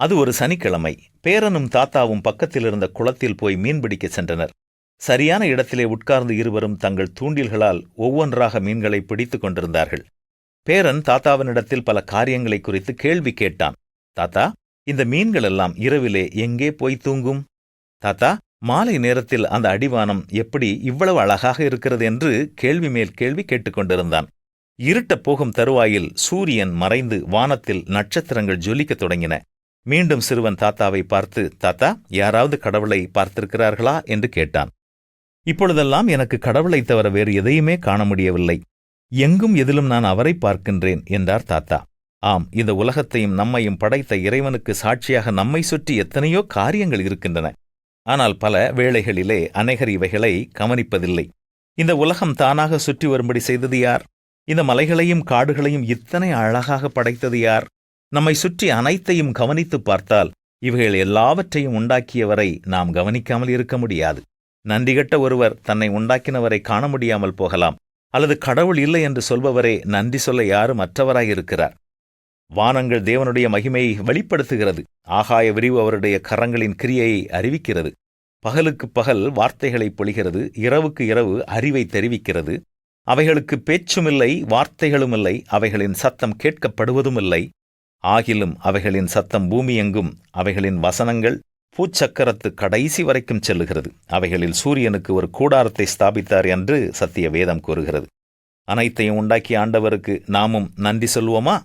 அது ஒரு சனிக்கிழமை. பேரனும் தாத்தாவும் பக்கத்தில் இருந்த குளத்தில் போய் மீன்பிடிக்க சென்றனர். சரியான இடத்திலே உட்கார்ந்து இருவரும் தங்கள் தூண்டில்களால் ஒவ்வொன்றாக மீன்களை பிடித்துக் கொண்டிருந்தார்கள். பேரன் தாத்தாவினிடத்தில் பல காரியங்களை குறித்து கேள்வி கேட்டான். தாத்தா இந்த மீன்களெல்லாம் இரவிலே எங்கே போய் தூங்கும்? தாத்தா மாலை நேரத்தில் அந்த அடிவானம் எப்படி இவ்வளவு அழகாக இருக்கிறது? என்று கேள்வி மேல் கேள்வி கேட்டுக்கொண்டிருந்தான் இருட்டப் போகும் தருவாயில் சூரியன் மறைந்து வானத்தில் நட்சத்திரங்கள் ஜொலிக்கத் தொடங்கின. மீண்டும் சிறுவன் தாத்தாவை பார்த்து தாத்தா யாராவது கடவுளை பார்த்திருக்கிறார்களா? என்று கேட்டான். இப்பொழுதெல்லாம் எனக்கு கடவுளைத் தவிர வேறு எதையுமே காண முடியவில்லை. எங்கும் எதிலும் நான் அவரை பார்க்கின்றேன் என்றார் தாத்தா. ஆம் இந்த உலகத்தையும் நம்மையும் படைத்த இறைவனுக்கு சாட்சியாக நம்மை சுற்றி எத்தனையோ காரியங்கள் இருக்கின்றன. ஆனால் பல வேளைகளிலே அநேகர் இவைகளை கவனிப்பதில்லை. இந்த உலகம் தானாக சுற்றி வரும்படி செய்தது யார்? இந்த மலைகளையும் காடுகளையும் இத்தனை அழகாக படைத்தது யார்? நம்மை சுற்றி அனைத்தையும் கவனித்துப் பார்த்தால் இவைகள் எல்லாவற்றையும் உண்டாக்கியவரை நாம் கவனிக்காமல் இருக்க முடியாது. நன்றிகட்ட ஒருவர் தன்னை உண்டாக்கினவரை காண முடியாமல் போகலாம் அல்லது கடவுள் இல்லை என்று சொல்பவரே நன்றி சொல்ல யாரும் மற்றவராயிருக்கிறார் வானங்கள் தேவனுடைய மகிமையை வெளிப்படுத்துகிறது ஆகாய விரிவு அவருடைய கரங்களின் கிரியையை அறிவிக்கிறது. பகலுக்கு பகல் வார்த்தைகளை பொழிகிறது இரவுக்கு இரவு அறிவை தெரிவிக்கிறது. அவைகளுக்கு பேச்சுமில்லை வார்த்தைகளுமில்லை அவைகளின் சத்தம் கேட்கப்படுவதுமில்லை ஆகிலும் அவைகளின் சத்தம் பூமியெங்கும் அவைகளின் வசனங்கள் பூச்சக்கரத்து கடைசி வரைக்கும் செல்லுகிறது. அவைகளில் சூரியனுக்கு ஒரு கூடாரத்தை ஸ்தாபித்தார் என்று சத்திய வேதம் கூறுகிறது. அனைத்தையும் உண்டாக்கிய ஆண்டவருக்கு நாமும் நன்றி சொல்வோமா